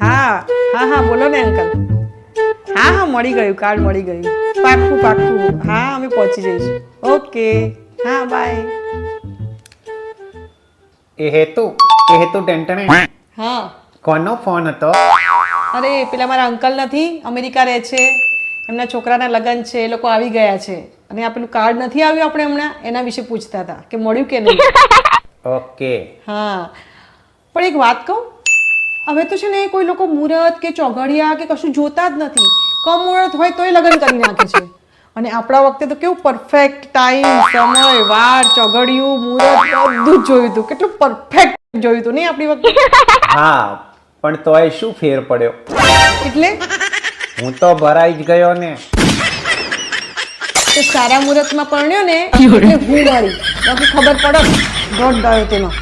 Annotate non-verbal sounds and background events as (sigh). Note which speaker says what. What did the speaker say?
Speaker 1: હા હા હા બોલો ને અંકલ. હા હા મળી ગયું કાર્ડ મળી ગયું. પાક્કું પાક્કું. હા અમે પહોંચી જઈશું. ઓકે. હા બાય.
Speaker 2: એ હેતુ એ હેતુ ટેન્ટણે.
Speaker 1: હા.
Speaker 2: કોનો ફોન હતો?
Speaker 1: અરે પેલા મારા અંકલ નથી અમેરિકા રહે છે. એમના છોકરાના લગ્ન છે એ લોકો આવી ગયા છે. અને આ પેલું કાર્ડ નથી આવ્યું આપણે હમણાં? એના વિશે પૂછતા હતા કે મળ્યું કે નહીં? (laughs)
Speaker 2: ઓકે.
Speaker 1: હા. પણ એક વાત કહું હવે તો છે ને કોઈ લોકો મુહૂર્ત કે ચોઘડિયા કે કશું જોતા જ નથી. કમ મુહૂર્ત હોય તોય લગ્ન કરી નાખે છે. અને આપણા વખતે તો કેવું પરફેક્ટ ટાઈમ સમય વાર ચોઘડિયું મુહૂર્ત બધું જ જોયું હતું. કેટલું પરફેક્ટ જોયું હતું નહીં આપણી વખતે? (laughs)
Speaker 2: હા પણ તોય શું ફેર પડ્યો?
Speaker 1: એટલે?
Speaker 2: હું તો ભરાઈ જ ગયો ને.
Speaker 1: તે સારા મુહૂર્તમાં પરણ્યો ને એટલે હું મારી બાકી ખબર પડે. દોઢ ગયો તેનો.